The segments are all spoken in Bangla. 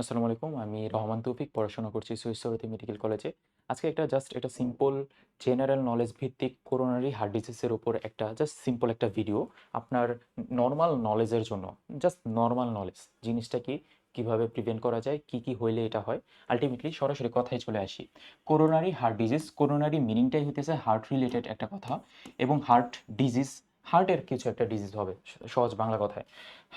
আসসালামু আলাইকুম আমি রহমান তৌফিক, পড়াশোনা করছি সুইসরতি মেডিকেল কলেজে। আজকে একটা জাস্ট একটা সিম্পল জেনারেল নলেজ ভিত্তিক করোনারি হার্ট ডিজিজের উপর একটা জাস্ট সিম্পল একটা ভিডিও আপনার নর্মাল নলেজের জন্য জাস্ট নর্মাল নলেজ জিনিসটা কি, কীভাবে প্রিভেন্ট করা যায়, কি কি হইলে এটা হয় আলটিমেটলি সরাসরি কথায় চলে আসি। করোনারি হার্ট ডিজিজ করোনারি মিনিংটাই হইতেছে হার্ট রিলেটেড একটা কথা এবং হার্ট ডিজিজ হার্টের কিছু একটা ডিজিজ হবে, সহজ বাংলা কথায়।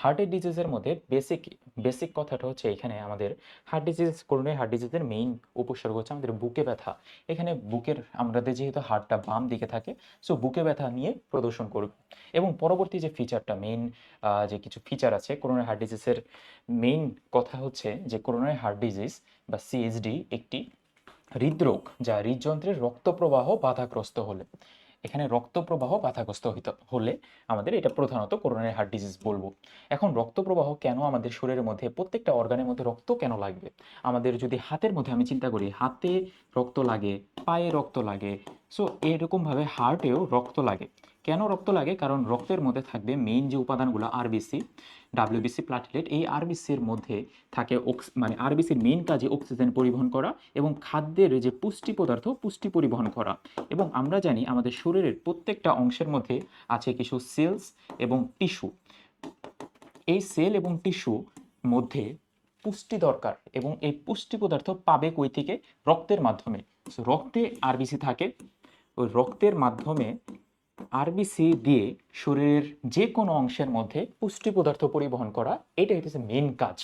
হার্টের ডিজিজের মধ্যে বেসিক বেসিক কথাটা হচ্ছে এখানে আমাদের হার্ট ডিজিজ করোনারি হার্ট ডিজিজের মেইন উপসর্গ হচ্ছে আমাদের বুকে ব্যথা। এখানে বুকের, আমাদের যেহেতু হার্টটা বাম দিকে থাকে সো বুকে ব্যথা নিয়ে প্রদর্শন করবে। এবং পরবর্তী যে ফিচারটা মেইন যে কিছু ফিচার আছে করোনারি হার্ট ডিজিজের মেইন কথা হচ্ছে যে করোনারি হার্ট ডিজিজ বা সিএসডি একটি হৃদরোগ, যা হৃদযন্ত্রের রক্ত প্রবাহ বাধাগ্রস্ত হলে। এখানে রক্ত প্রবাহ বাধাগ্রস্ত হলে আমাদের এটা প্রধানত করোনারি হার্ট ডিজিজ বলব। এখন রক্ত প্রবাহ কেন আমাদের শরীরের মধ্যে, প্রত্যেকটা অর্গানের মধ্যে রক্ত কেন লাগবে? আমাদের যদি হাতের মধ্যে আমি চিন্তা করি, হাতে রক্ত লাগে, পায়ে রক্ত লাগে সো এরকমভাবে হার্টেও রক্ত লাগে। কেন রক্ত লাগে? কারণ রক্তের মধ্যে থাকবে মেইন যে উপাদানগুলো আরবিসি ডাব্লিউবিসি প্লাটিলেট এই আরবিসির মধ্যে থাকে মানে আরবিসির মেইন কাজে অক্সিজেন পরিবহন করা এবং খাদ্যের যে পুষ্টি পদার্থ, পুষ্টি পরিবহন করা। এবং আমরা জানি আমাদের শরীরের প্রত্যেকটা অংশের মধ্যে আছে কিছু সেলস এবং টিস্যু এই সেল এবং টিস্যু মধ্যে পুষ্টি দরকার এবং এই পুষ্টি পদার্থ পাবে কই থেকে? রক্তের মাধ্যমে। রক্তে আরবিসি থাকে। ওই রক্তের মাধ্যমে আরবিসি দিয়ে শরীরের যে কোনো অংশের মধ্যে পুষ্টি পদার্থ পরিবহন করা, এটা হইতেছে মেন কাজ।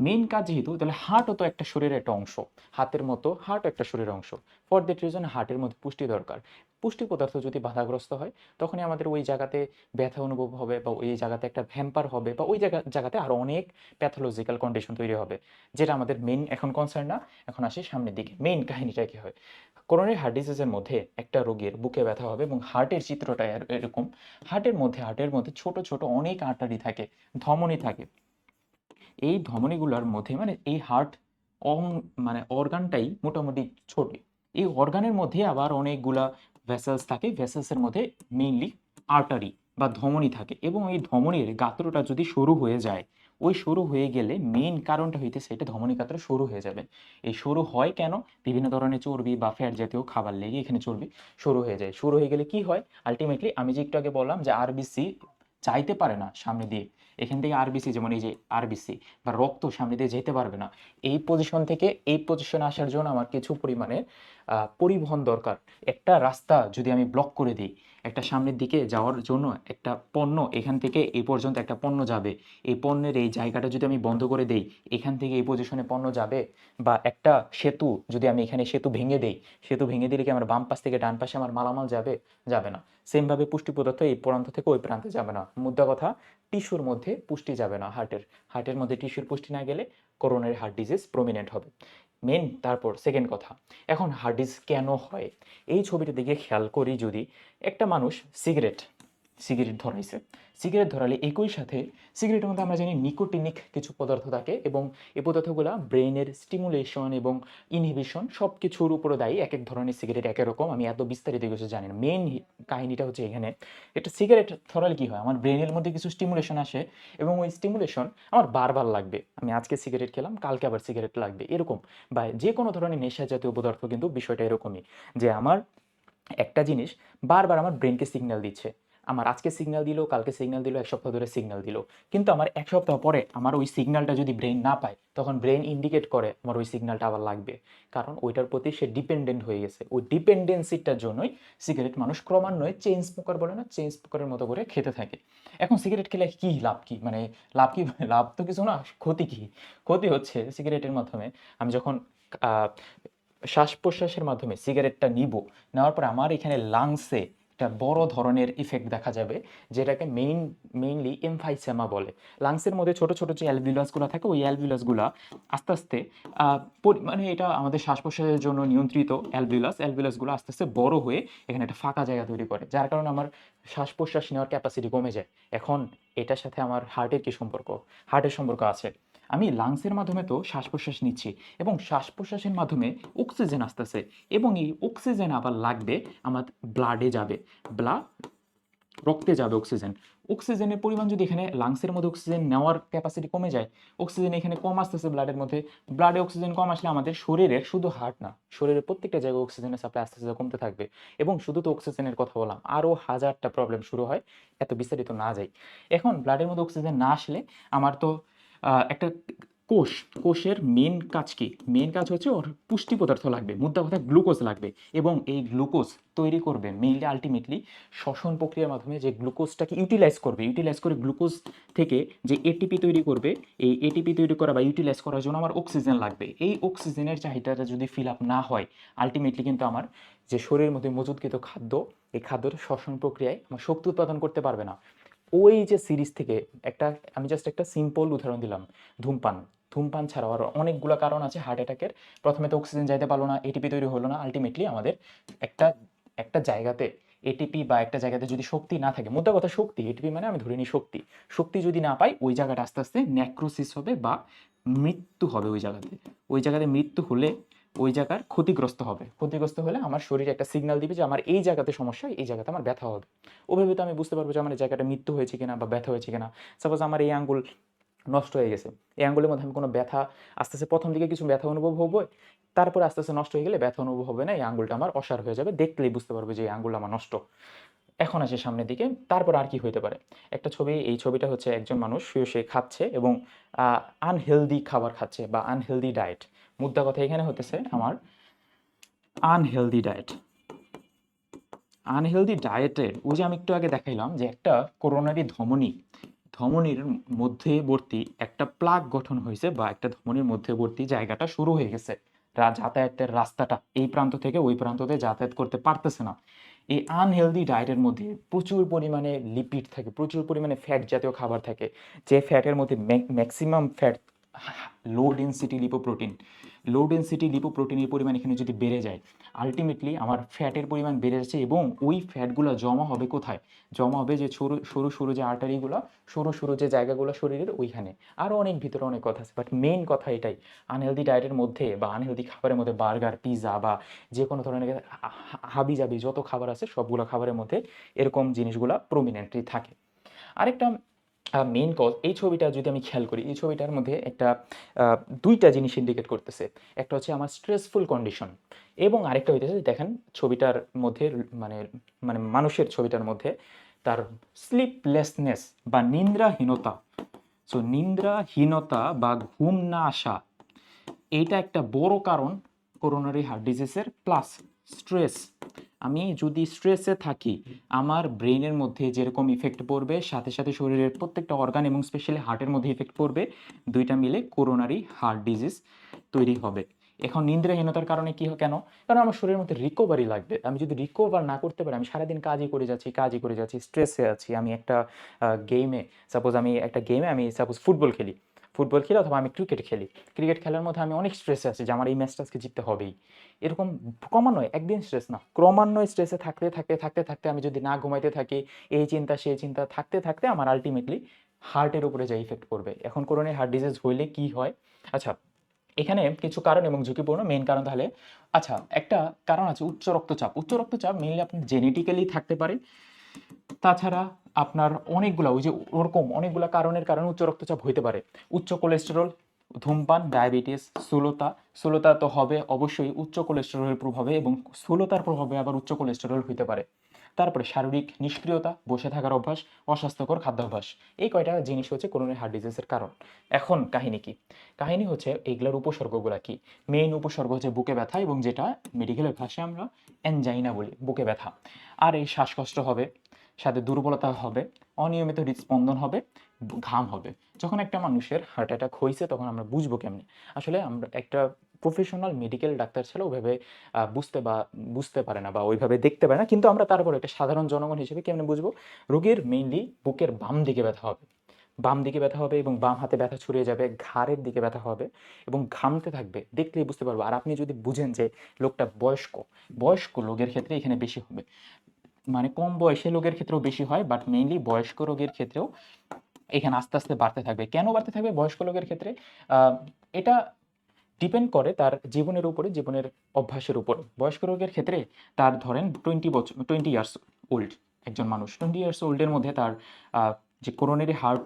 মেন কাজ যেহেতু, তাহলে হার্টও তো একটা শরীরের একটা অংশ। হাতের মতো হার্ট একটা শরীরের অংশ। ফর দ্যাট রিজন হার্টের মধ্যে পুষ্টি দরকার। পুষ্টি পদার্থ যদি বাধাগ্রস্ত হয়, তখনই আমাদের ওই জায়গাতে ব্যথা অনুভব হবে বা ওই জায়গাতে একটা ভ্যাম্পার হবে বা ওই জায়গা, জায়গাতে আরও অনেক প্যাথোলজিক্যাল কন্ডিশন তৈরি হবে, যেটা আমাদের মেন এখন কনসার্ন না, এখন আসি সামনের দিকে। মেইন কাহিনীটা কী হয়? করোনারি হার্ট ডিজিজের মধ্যে একটা রোগীর বুকে ব্যথা হবে এবং হার্টের চিত্রটা এরকম। হার্টের মধ্যে হার্টের মধ্যে ছোট ছোট অনেক আর্টারি থাকে, ধমনী থাকে। এই ধমনীগুলোর মধ্যে মানে এই হার্ট মানে অর্গানটাই মোটামুটি ছোট। এই অর্গানের মধ্যে আবার অনেকগুলা ভেসেলস থাকে ভেসেলসের মধ্যে মেইনলি আর্টারি বা ধমনী থাকে এবং এই ধমনীর গাত্রটা যদি সরু হয়ে যায় ওই সরু হয়ে গেলে মেইন কারণটা হইতে সেটা ধমনী গাত্র সরু হয়ে যাবে। এই সরু হয় কেন? বিভিন্ন ধরনের চর্বি বা ফ্যাট জাতীয় খাবার লেগে এখানে চর্বি সরু হয়ে যায়। সরু হয়ে গেলে কি হয়? আলটিমেটলি আমি যে একটু আগে বললাম যে আরবিসি চাইতে পারে না সামনে দিয়ে। এখান থেকে আরবিসি যেমন এই যে আরবিসি বা রক্ত সামনে দিয়ে যেতে পারবে না, এই পজিশন থেকে এই পজিশনে আসার জন্য আমার কিছু পরিমাণে পরিবহন দরকার। একটা রাস্তা যদি আমি ব্লক করে দিই একটা সামনের দিকে যাওয়ার জন্য একটা পণ্য, এখান থেকে এই পর্যন্ত একটা পণ্য যাবে। এই পণ্যের এই জায়গাটা যদি আমি বন্ধ করে দেই, এখান থেকে এই পজিশনে পণ্য যাবে বা একটা সেতু যদি আমি এখানে সেতু ভেঙে দেই, সেতু ভেঙে দিলে কি আমার বাম পাশ থেকে ডান পাশে আমার মালামাল যাবে? যাবে না। সেমভাবে পুষ্টি পদার্থ এই প্রান্ত থেকে ওই প্রান্তে যাবে না। মুদ্রা কথা টিস্যুর মধ্যে পুষ্টি যাবে না হার্টের হার্টের মধ্যে টিস্যুর পুষ্টি না গেলে করোনারি হার্ট ডিজিজ প্রমিনেন্ট হবে। মেন, তারপর সেকেন্ড কথা। এখন হার্ট ডিজিজ কেন হয়? এই ছবিটা দিকে খেয়াল করি যদি একটা মানুষ সিগারেট সিগারেট ধরাইছে। সিগারেট ধরালে একই সাথে সিগারেটের মধ্যে আমরা জানি নিকোটিনিক কিছু পদার্থ থাকে এবং এই পদার্থগুলো ব্রেনের স্টিমুলেশন এবং ইনহিবিশন সব কিছুর উপরে দায়ী। এক এক ধরনের সিগারেট এক এক রকম। আমি এত বিস্তারিত কিছু জানি না। মেন কাহিনীটা হচ্ছে এখানে একটা সিগারেট ধরালে কি হয়? আমার ব্রেনের মধ্যে কিছু স্টিমুলেশন আসে এবং ওই স্টিমুলেশন আমার বারবার লাগবে। আমি আজকে সিগারেট খেলাম, কালকে আবার সিগারেট লাগবে। এরকম বা যে কোনো ধরনের নেশা জাতীয় পদার্থ কিন্তু বিষয়টা এরকমই যে আমার একটা জিনিস বারবার আমার ব্রেনকে সিগন্যাল দিচ্ছে। আমার আজকে সিগন্যাল দিল, কালকে সিগন্যাল দিল, এক সপ্তাহ ধরে সিগন্যাল দিল। কিন্তু আমার এক সপ্তাহ পরে আমার ওই সিগন্যালটা যদি ব্রেন না পায়, তখন ব্রেন ইন্ডিকেট করে আমার ওই সিগন্যালটা আবার লাগবে। কারণ ওইটার প্রতি সে ডিপেন্ডেন্ট হয়ে গেছে। ওই ডিপেন্ডেন্সিটার জন্যই সিগারেট মানুষ ক্রমান্বয়ে চেইন স্মোকার বলে না চেইন স্মোকারের মতো করে খেতে থাকে। এখন সিগারেট খেলে কি লাভ কি? মানে লাভ কি? লাভ তো কিছু না, ক্ষতি কি? ক্ষতি হচ্ছে সিগারেটের মাধ্যমে আমি যখন শ্বাস প্রশ্বাসের মাধ্যমে সিগারেটটা নিব, নেওয়ার পর আমার এখানে লাংসে একটা বড় ধরনের ইফেক্ট দেখা যাবে, যেটাকে মেইন মেইনলি এমফাইসেমা বলে। লাংসের মধ্যে ছোট ছোট যে অ্যালভিউলাসগুলো থাকে, ওই অ্যালভিউলাসগুলো আস্তে আস্তে মানে এটা আমাদের শ্বাস প্রশ্বাসের জন্য নিয়ন্ত্রিত অ্যালভিউলাস অ্যালভিউলাসগুলো আস্তে আস্তে বড় হয়ে এখানে একটা ফাঁকা জায়গা তৈরি করে, যার কারণে আমার শ্বাস প্রশ্বাস নেওয়ার ক্যাপাসিটি কমে যায়। এখন এটার সাথে আমার হার্টের কি সম্পর্ক? হার্টের সম্পর্ক আছে। আমি লাংসের মাধ্যমে তো শ্বাস প্রশ্বাস নিচ্ছি এবং শ্বাস প্রশ্বাসের মাধ্যমে অক্সিজেন আসতেছে এবং এই অক্সিজেন আবার লাগবে, আমার ব্লাডে যাবে ব্লাড রক্তে যাবে অক্সিজেন অক্সিজেনের পরিমাণ যদি এখানে লাংসের মধ্যে অক্সিজেন নেওয়ার ক্যাপাসিটি কমে যায় অক্সিজেন এখানে কম আসতেছে ব্লাডের মধ্যে ব্লাডে অক্সিজেন কম আসলে আমাদের শরীরের শুধু হার্ট না, শরীরের প্রত্যেকটা জায়গায় অক্সিজেনের সাপ্লাই আস্তে আস্তে কমতে থাকবে এবং শুধু তো অক্সিজেনের কথা বললাম আরও হাজারটা প্রবলেম শুরু হয়, এত বিস্তারিত না যাই। এখন ব্লাডের মধ্যে অক্সিজেন না আসলে আমার তো একটা কোষ, কোষের মেন কাজ কি? মেন কাজ হচ্ছে ওর পুষ্টি পদার্থ লাগবে, মুদ্রা কথা গ্লুকোজ লাগবে এবং এই গ্লুকোজ তৈরি করবে মেইনলি আলটিমেটলি শ্বসন প্রক্রিয়ার মাধ্যমে যে গ্লুকোজটাকে ইউটিলাইজ করবে ইউটিলাইজ করে গ্লুকোজ থেকে যে এটিপি তৈরি করবে, এই এটিপি তৈরি করা বা ইউটিলাইজ করার জন্য আমার অক্সিজেন লাগবে। এই অক্সিজেনের চাহিদাটা যদি ফিল আপ না হয় আলটিমেটলি কিন্তু আমার যে শরীরের মধ্যে মজুদকৃত খাদ্য, এই খাদ্যটা শ্বসন প্রক্রিয়ায় আমার শক্তি উৎপাদন করতে পারবে না। ওই যে সিরিজ থেকে একটা, আমি জাস্ট একটা সিম্পল উদাহরণ দিলাম, ধূমপান। ধূমপান ছাড়াও আরও অনেকগুলো কারণ আছে হার্ট অ্যাটাকের প্রথমে তো অক্সিজেন যাইতে পারল না এটিপি তৈরি হলো না আলটিমেটলি আমাদের একটা একটা জায়গাতে এটিপি বা একটা জায়গাতে যদি শক্তি না থাকে, মোদ্দা কথা শক্তি এটিপি মানে আমি ধরে নিই শক্তি। শক্তি যদি না পাই, ওই জায়গাটা আস্তে আস্তে ন্যাক্রোসিস হবে বা মৃত্যু হবে ওই জায়গাতে। ওই জায়গাতে মৃত্যু হলে ওই জায়গার ক্ষতিগ্রস্ত হবে। ক্ষতিগ্রস্ত হলে আমার শরীরে একটা সিগনাল দিবে যে আমার এই জায়গাতে সমস্যা, এই জায়গাতে আমার ব্যথা হবে। ওভাবে তো আমি বুঝতে পারব যে আমার জায়গাটা মৃত্যু হয়েছে কিনা বা ব্যথা হয়েছে কিনা। সাপোজ আমার এই আঙ্গুল নষ্ট হয়ে গেছে। এই আঙ্গুলের মধ্যে আমি কোনো ব্যথা, আস্তে আস্তে প্রথম দিকে কিছু ব্যথা অনুভব হব, তারপরে আস্তে আস্তে নষ্ট হয়ে গেলে ব্যথা অনুভব হবে না, এই আঙ্গুলটা আমার অসার হয়ে যাবে, দেখলেই বুঝতে পারবে যে এই আঙ্গুল আমার নষ্ট। এখন আসে সামনের দিকে, তারপর আর কি হইতে পারে? একটা ছবি, এই ছবিটা হচ্ছে একজন মানুষ শুয়ে শুয়ে খাচ্ছে এবং আনহেলদি খাবার খাচ্ছে বা আনহেলদি ডায়েট মুদ্রা কথা এখানে হতেছে আমার আনহেলদি ডায়েট আনহেলদি ডায়েটের ওই যে আমি একটু আগে দেখাইলাম যে একটা করোনারি ধমনী, ধমনীর মধ্যবর্তী একটা প্লাগ গঠন হয়েছে বা একটা ধমনীর মধ্যবর্তী জায়গাটা শুরু হয়ে গেছে। যাতায়াতের রাস্তাটা, এই প্রান্ত থেকে ওই প্রান্ততে যাতায়াত করতে পারতেছে না। এই আনহেলদি ডায়েটের মধ্যে প্রচুর পরিমাণে লিপিড থাকে, প্রচুর পরিমাণে ফ্যাট জাতীয় খাবার থাকে। যে ফ্যাটের মধ্যে maximum fat low density lipoprotein low density লিপোপ্রোটিনের পরিমাণ এখানে যদি বেড়ে যায় আলটিমেটলি আমার ফ্যাটের পরিমাণ বেড়ে যাচ্ছে এবং ওই ফ্যাটগুলো জমা হবে কোথায়? জমা হবে যে সরু সরু সরু যে আর্টারিগুলো সরু সরু যে জায়গাগুলো শরীরের ওইখানে। আরও অনেক ভিতরে অনেক কথা আছে বাট মেইন কথা এটাই আনহেলদি ডায়েটের মধ্যে বা আনহেলদি খাবারের মধ্যে বার্গার পিৎজা বা যে কোনো ধরনের হাবি জাবি যত খাবার আছে সবগুলো খাবারের মধ্যে এরকম জিনিসগুলো প্রমিনেন্টলি থাকে। আরেকটা মেইন কজ এই ছবিটা যদি আমি খেয়াল করি, এই ছবিটার মধ্যে একটা দুইটা জিনিস ইন্ডিকেট করতেছে। একটা হচ্ছে আমার স্ট্রেসফুল কন্ডিশন এবং আরেকটা হইতেছে দেখেন, ছবিটার মধ্যে মানে মানে মানুষের ছবিটার মধ্যে তার স্লিপলেসনেস বা নিন্দ্রাহীনতা। সো নিন্দ্রাহীনতা বা ঘুম না আসা, এটা একটা বড় কারণ করোনারি হার্ট ডিজিজের প্লাস স্ট্রেস আমি যদি স্ট্রেসে থাকি, আমার ব্রেনের মধ্যে যেরকম ইফেক্ট পড়বে, সাথে সাথে শরীরের প্রত্যেকটা অর্গান এবং স্পেশালি হার্টের মধ্যে ইফেক্ট পড়বে, দুইটা মিলে করোনারি হার্ট ডিজিজ তৈরি হবে। এখন নিন্দ্রাহীনতার কারণে কি হয় কেন? কারণ আমার শরীরের মধ্যে রিকভারি লাগবে। আমি যদি রিকভার না করতে পারি, আমি সারাদিন কাজই করে যাচ্ছি, কাজই করে যাচ্ছি স্ট্রেসে আছি, আমি একটা গেমে সাপোজ আমি একটা গেমে আমি সাপোজ ফুটবল খেলি। ফুটবল খেলি অথবা আমি ক্রিকেট খেলি। ক্রিকেট খেলার মধ্যে আমি অনেক স্ট্রেসে আছি যে আমার এই ম্যাচটা আজকে জিততে হবেই। এরকম ক্রমান্বয়ে, একদিন স্ট্রেস না, ক্রমান্বয়ে স্ট্রেসে থাকতে থাকতে থাকতে থাকতে আমি যদি না ঘুমাইতে থাকি, এই চিন্তা, সেই চিন্তা, থাকতে থাকতে আমার আলটিমেটলি হার্টের উপরে যা ইফেক্ট করবে এখন করোনারি হার্ট ডিজিজ হইলে কি হয়? আচ্ছা এখানে কিছু কারণ এবং ঝুঁকিপূর্ণ। মেন কারণ তাহলে আচ্ছা একটা কারণ আছে উচ্চ রক্তচাপ। উচ্চ রক্তচাপ মেইনলি আপনি জেনেটিক্যালি থাকতে পারে তাছাড়া আপনার অনেকগুলা, ওই যে ওরকম অনেকগুলা কারণের কারণে উচ্চ রক্তচাপ হইতে পারে। উচ্চ কোলেস্টেরল, ধূমপান, ডায়াবেটিস, স্থূলতা। স্থূলতা তো হবে অবশ্যই উচ্চ কোলেস্টেরলের প্রভাবে এবং স্থূলতার প্রভাবে আবার উচ্চ কোলেস্টেরল হইতে পারে। তারপরে শারীরিক নিষ্ক্রিয়তা, বসে থাকার অভ্যাস, অস্বাস্থ্যকর খাদ্যাভ্যাস। এই কয়টা জিনিস হচ্ছে করোনারি হার্ট ডিজিজের কারণ। এখন কাহিনী কি? কাহিনী হচ্ছে এইগুলোর উপসর্গগুলো কি? মেইন উপসর্গ হচ্ছে বুকে ব্যথা এবং যেটা মেডিকেলের ভাষায় আমরা অ্যানজাইনা বলি, বুকে ব্যথা। আর এই শ্বাসকষ্ট হবে সাথে দুর্বলতা হবে, অনিয়মিত হৃদস্পন্দন হবে, ঘাম হবে। যখন একটা মানুষের হার্ট অ্যাটাক হয়েছে তখন আমরা বুঝব কেমনি? আসলে আমরা একটা প্রফেশনাল মেডিকেল ডাক্তার ছাড়া ওইভাবে বুঝতে বা, বুঝতে পারে না বা ওইভাবে দেখতে পারে না। কিন্তু আমরা তারপরে একটা সাধারণ জনগণ হিসেবে কেমনে বুঝব? রোগীর মেইনলি বুকের বাম দিকে ব্যথা হবে। বাম দিকে ব্যথা হবে এবং বাম হাতে ব্যথা ছড়িয়ে যাবে, ঘাড়ের দিকে ব্যথা হবে এবং ঘামতে থাকবে। দেখলেই বুঝতে পারব। আর আপনি যদি বুঝেন যে লোকটা বয়স্ক বয়স্ক লোকের ক্ষেত্রে এখানে বেশি হবে। মানে কম বয়সী লোকের ক্ষেত্রেও বেশি হয় বাট মেইনলি বয়স্ক রোগের ক্ষেত্রেও এখানে আস্তে আস্তে বাড়তে থাকবে। কেন বাড়তে থাকবে বয়স্ক লোকের ক্ষেত্রে? এটা ডিপেন্ড করে তার জীবনের উপরে, জীবনের অভ্যাসের উপর। বয়স্ক রোগের ক্ষেত্রে তার ধরেন টোয়েন্টি বছর টোয়েন্টি ইয়ার্স ওল্ড একজন মানুষ। টোয়েন্টি ইয়ার্স ওল্ডের মধ্যে তার যে করোনারি হার্ট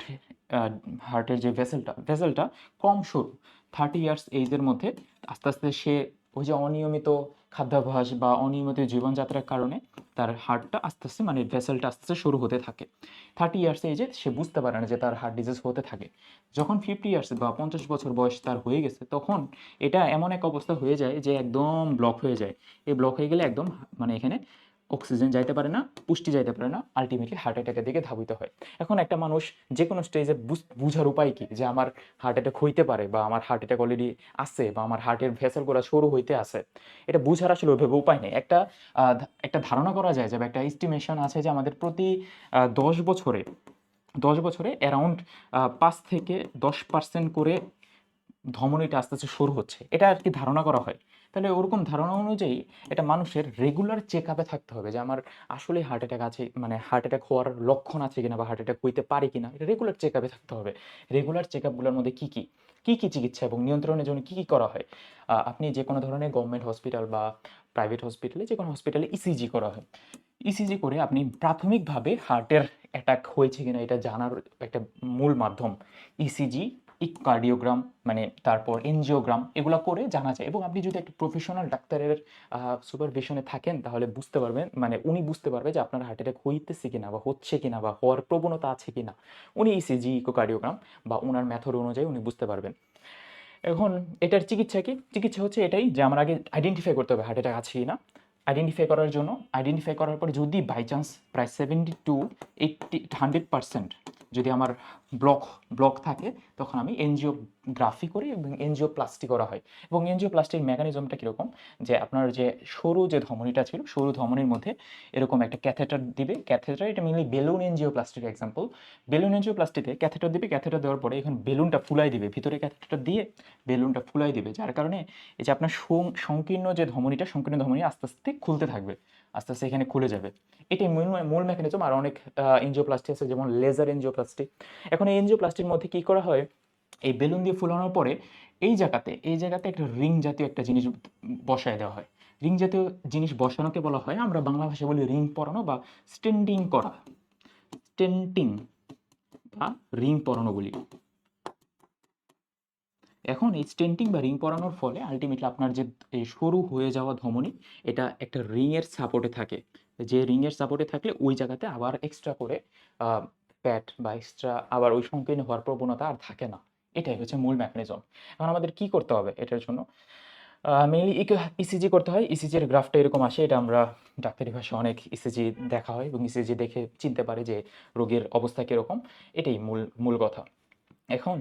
হার্টের যে ভেসেলটা ভেসেলটা কম সরু। থার্টি ইয়ার্স এইজের মধ্যে আস্তে আস্তে সে ওই যে অনিয়মিত খাদ্যাভ্যাস বা অনিয়মিত জীবনযাত্রার কারণে তার হার্টটা আস্তে আস্তে মানে ভেসেলটা আস্তে আস্তে শুরু হতে থাকে। থার্টি ইয়ার্স এজে সে বুঝতে পারে না যে তার হার্ট ডিজিজ হতে থাকে। যখন ফিফটি ইয়ার্স বা পঞ্চাশ বছর বয়স তার হয়ে গেছে, তখন এটা এমন এক অবস্থা হয়ে যায় যে একদম ব্লক হয়ে যায়। এই ব্লক হয়ে গেলে একদম মানে এখানে অক্সিজেন যাইতে পারে না, পুষ্টি যাইতে পারে না আলটিমেটলি হার্ট অ্যাটাকের দিকে ধাবিত হয়। এখন একটা মানুষ যে কোনো স্টেজে বুঝার উপায় কি? যে আমার হার্ট অ্যাটাক হইতে পারে বা আমার হার্ট অ্যাটাক অলরেডি আছে বা আমার হার্টের ভেসেলগুলো সরু হইতে আছে, এটা বুঝার আসলে ওইভাবে উপায় নেই। একটা একটা ধারণা করা যায় যে একটা এস্টিমেশন আছে যে আমাদের প্রতি দশ বছরে দশ বছরে অ্যারাউন্ড পাঁচ থেকে দশ পার্সেন্ট করে ধমনীটা আস্তে আস্তে সরু হচ্ছে। এটা আর কি ধারণা করা হয়? তাহলে ওরকম ধারণা অনুযায়ী এটা মানুষের রেগুলার চেক আপে থাকতে হবে যে আমার আসলে হার্ট অ্যাটাক আছে মানে হার্ট অ্যাটাক হওয়ার লক্ষণ আছে কিনা বা হার্ট অ্যাটাক হইতে পারে কিনা, এটা রেগুলার চেক আপে থাকতে হবে। রেগুলার চেক আপগুলোর মধ্যে কী কী? কী কী চিকিৎসা এবং নিয়ন্ত্রণের জন্য কী কী করা হয়? আপনি যে কোনো ধরনের গভর্নমেন্ট হসপিটাল বা প্রাইভেট হসপিটালে যে কোনো হসপিটালে ইসিজি করা হয়। ইসিজি করে আপনি প্রাথমিকভাবে হার্টের অ্যাটাক হয়েছে কিনা এটা জানার একটা মূল মাধ্যম। ইসিজি কার্ডিওগ্রাম মানে তারপর এনজিওগ্রাম, এগুলো করে জানা যায়। এবং আপনি যদি একটা প্রফেশনাল ডাক্তারের সুপারভিশনে থাকেন, তাহলে বুঝতে পারবেন মানে উনি বুঝতে পারবে যে আপনার হার্ট অ্যাটাক হইতেছে কিনা বা হচ্ছে কিনা বা হওয়ার প্রবণতা আছে কিনা। উনি ইসিজি ইকোকার্ডিওগ্রাম বা ওনার মেথড অনুযায়ী উনি বুঝতে পারবেন। এখন এটার চিকিৎসা কি? চিকিৎসা হচ্ছে এটাই যে আমার আগে আইডেন্টিফাই করতে হবে হার্ট অ্যাটাক আছে কি না আইডেন্টিফাই করার জন্য আইডেন্টিফাই করার পর যদি বাই চান্স প্রায় seventy two eighty hundred percent যদি আমার ব্লক ব্লক থাকে, তখন আমি এনজিও গ্রাফি করি এবং এনজিওপ্লাস্টি করা হয়। এবং এনজিওপ্লাস্টির মেকানিজমটা কীরকম? যে আপনার যে সরু যে ধমনীটা ছিল, সরু ধমনীর মধ্যে এরকম একটা ক্যাথেটার দিবে। ক্যাথেটার এটা mainly balloon angioplastic example balloon এনজিওপ্লাস্টিতে catheter দিবে ক্যাথেটার দেওয়ার পরে এখন বেলুনটা ফুলাই দিবে। ভিতরে ক্যাথেটার দিয়ে বেলুনটা ফুলাই দিবে, যার কারণে এই যে আপনার সংকীর্ণ যে ধমনীটা, সংকীর্ণ ধমনী আস্তে আস্তে খুলতে থাকবে। আস্তে আস্তে এখানে খুলে যাবে। এটাই মূল মূল মেকানিজম আর অনেক এনজিওপ্লাস্টি আছে, যেমন লেজার এনজিওপ্লাস্টি এখন এই এনজিওপ্লাস্টির মধ্যে কী করা হয়? এই বেলুন দিয়ে ফুলানোর পরে এই জায়গাতে এই জায়গাতে একটা রিং জাতীয় একটা জিনিস বসায় দেওয়া হয়। রিং জাতীয় জিনিস বসানোকে বলা হয়, আমরা বাংলা ভাষায় বলি রিং পরানো বা স্টেন্ডিং করা। স্টেন্টিং বা রিং পরানো বলি এখন এই স্টেন্টিং বা রিং পরানোর ফলে আলটিমেটলি আপনার যে সরু হয়ে যাওয়া ধমনী, এটা একটা রিংয়ের সাপোর্টে থাকে। যে রিংয়ের সাপোর্টে থাকলে ওই জায়গাতে আবার এক্সট্রা করে প্যাট বা এক্সট্রা আবার ওই সংকীর্ণ হওয়ার প্রবণতা আর থাকে না। এটাই হচ্ছে মূল মেকানিজম এখন আমাদের কি করতে হবে এটার জন্য? মেইনলি ইসিজি করতে হয়। ইসিজির গ্রাফটা এরকম আসে, এটা আমরা ডাক্তারি ভাষায় অনেক ইসিজি দেখা হয় এবং ইসিজি দেখে চিনতে পারে যে রোগীর অবস্থা কীরকম। এটাই মূল মূল কথা। এখন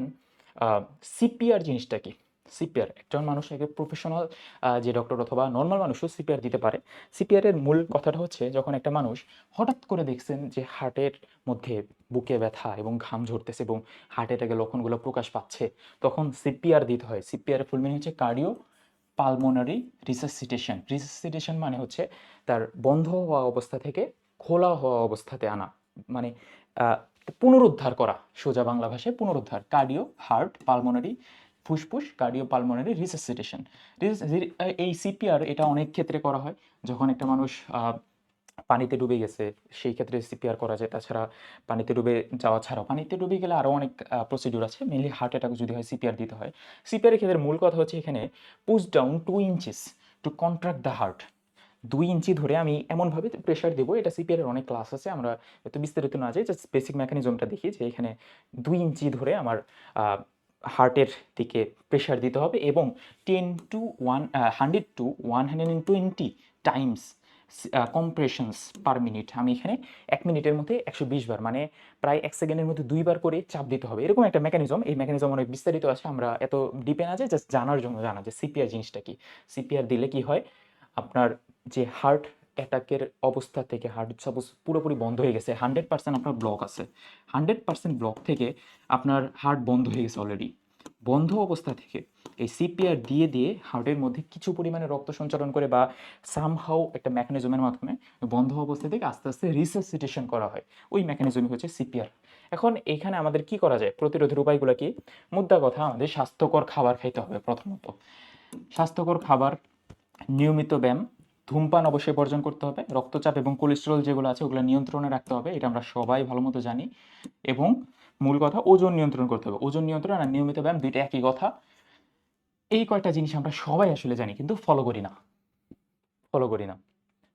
সিপিআর জিনিসটা কি? সিপিআর একজন মানুষ একে প্রফেশনাল যে ডক্টর অথবা নর্মাল মানুষও সিপিআর দিতে পারে। সিপিআরের মূল কথাটা হচ্ছে, যখন একটা মানুষ হঠাৎ করে দেখছেন যে হার্টের মধ্যে বুকে ব্যথা এবং ঘাম ঝরতেছে এবং হার্ট অ্যাটাকের লক্ষণগুলো প্রকাশ পাচ্ছে, তখন সিপিআর দিতে হয়। সিপিআর ফুল মিনিং হচ্ছে কার্ডিও পালমোনারি রিসাসিটেশন রিসাসিটেশন মানে হচ্ছে তার বন্ধ হওয়া অবস্থা থেকে খোলা হওয়া অবস্থাতে আনা। মানে পুনরুদ্ধার করা, সোজা বাংলা ভাষায় পুনরুদ্ধার কার্ডিও হার্ট পালমোনারি ফুসফুস কার্ডিও পালমোনারি রিসেসিটেশন এই সিপিআর এটা অনেক ক্ষেত্রে করা হয়। যখন একটা মানুষ পানিতে ডুবে গেছে, সেই ক্ষেত্রে সিপিআর করা যায়। তাছাড়া পানিতে ডুবে যাওয়া ছাড়াও, পানিতে ডুবে গেলে আরও অনেক প্রসিডিউর আছে। মেনলি হার্ট অ্যাটাক যদি হয় সিপিআর দিতে হয়। সিপিআরের ক্ষেত্রে মূল কথা হচ্ছে এখানে push down two inches to contract the heart দুই ইঞ্চি ধরে আমি এমনভাবে প্রেশার দেবো, এটা সিপিআর এর অনেক ক্লাস আছে, আমরা এত বিস্তারিত না যাই জাস্ট বেসিক মেকানিজমটা দেখি যে এখানে দুই ইঞ্চি ধরে আমার হার্টের দিকে প্রেশার দিতে হবে এবং ten to one hundred to one hundred and twenty times compressions per minute আমি এখানে এক মিনিটের মধ্যে একশো বিশ বার মানে প্রায় এক সেকেন্ডের মধ্যে দুইবার করে চাপ দিতে হবে। এরকম একটা মেকানিজম এই মেকানিজম অনেক বিস্তারিত আছে, আমরা এত ডিপে না যাই জাস্ট জানার জন্য জানা যে সিপিআর জিনিসটা কি। সিপিআর দিলে কি হয়? আপনার যে হার্ট অ্যাটাকের অবস্থা থেকে হার্ট সাপোজ পুরোপুরি বন্ধ হয়ে গেছে হান্ড্রেড পার্সেন্ট আপনার ব্লক আছে। হান্ড্রেড পার্সেন্ট ব্লক থেকে আপনার হার্ট বন্ধ হয়ে গেছে অলরেডি বন্ধ অবস্থা থেকে এই সিপিআর দিয়ে দিয়ে হার্টের মধ্যে কিছু পরিমাণে রক্ত সঞ্চালন করে বা সামহাও একটা মেকানিজমের মাধ্যমে বন্ধ অবস্থা থেকে আস্তে আস্তে রিসাসিটেশন করা হয়। ওই মেকানিজমই হচ্ছে সিপিআর এখন এখানে আমাদের কি করা যায়? প্রতিরোধের উপায়গুলো কি? মুদ্রা কথা, আমাদের স্বাস্থ্যকর খাবার খাইতে হবে প্রথমত। স্বাস্থ্যকর খাবার, নিয়মিত ব্যায়াম ধূমপান অবশ্যই বর্জন করতে হবে। রক্তচাপ এবং কোলেস্টেরল যেগুলো আছে ওগুলো নিয়ন্ত্রণে রাখতে হবে, এটা আমরা সবাই ভালো মতো জানি। এবং মূল কথা, ওজন নিয়ন্ত্রণ করতে হবে। ওজন নিয়ন্ত্রণ আর নিয়মিত ব্যায়াম দুইটা একই কথা। এই কয়টা জিনিস আমরা সবাই আসলে জানি, কিন্তু ফলো করি না। ফলো করি না।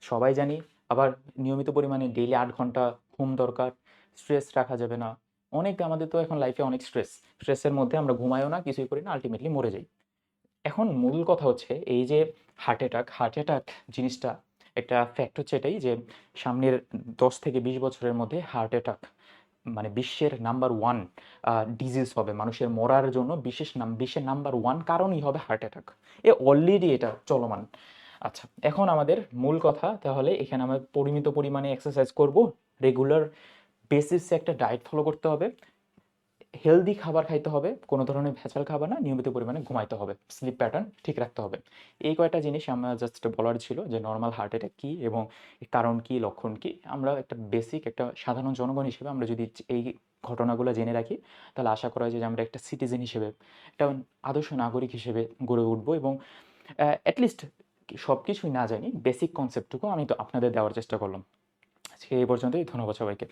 সবাই জানি, আবার নিয়মিত পরিমাণে ডেইলি আট ঘণ্টা ঘুম দরকার স্ট্রেস রাখা যাবে না। অনেক আমাদের তো এখন লাইফে অনেক স্ট্রেস স্ট্রেসের মধ্যে আমরা ঘুমাইও না, কিছুই করি না আলটিমেটলি মরে যাই। এখন মূল কথা হচ্ছে এই যে হার্ট অ্যাটাক হার্ট অ্যাটাক জিনিসটা একটা ফ্যাক্ট হচ্ছে এটাই যে সামনের দশ থেকে বিশ বছরের মধ্যে হার্ট অ্যাটাক মানে বিশ্বের নাম্বার ওয়ান ডিজিজ হবে, মানুষের মরার জন্য বিশেষ নাম, বিশ্বের নাম্বার ওয়ান কারণই হবে হার্ট অ্যাটাক এ অলরেডি এটা চলমান। আচ্ছা এখন আমাদের মূল কথা, তাহলে এখানে আমরা পরিমিত পরিমাণে এক্সারসাইজ করব। রেগুলার বেসিসে একটা ডায়েট ফলো করতে হবে। হেলদি খাবার খাইতে হবে, কোনো ধরনের ভেজাল খাবার না, নিয়মিত পরিমাণে ঘুমাইতে হবে স্লিপ প্যাটার্ন ঠিক রাখতে হবে। এই কয়টা জিনিস আমার জাস্ট বলার ছিল যে নর্মাল হার্ট অ্যাটাক কী এবং কারণ কী, লক্ষণ কী, আমরা একটা বেসিক একটা সাধারণ জনগণ হিসেবে আমরা যদি এই ঘটনাগুলো জেনে রাখি, তাহলে আশা করা যায় যে আমরা একটা সিটিজেন হিসেবে, একটা আদর্শ নাগরিক হিসেবে গড়ে উঠবো এবং অ্যাটলিস্ট সব কিছুই না জানি বেসিক কনসেপ্টটুকু আমি তো আপনাদের দেওয়ার চেষ্টা করলাম। আজকে এই পর্যন্তই, ধন্যবাদ সবাইকে।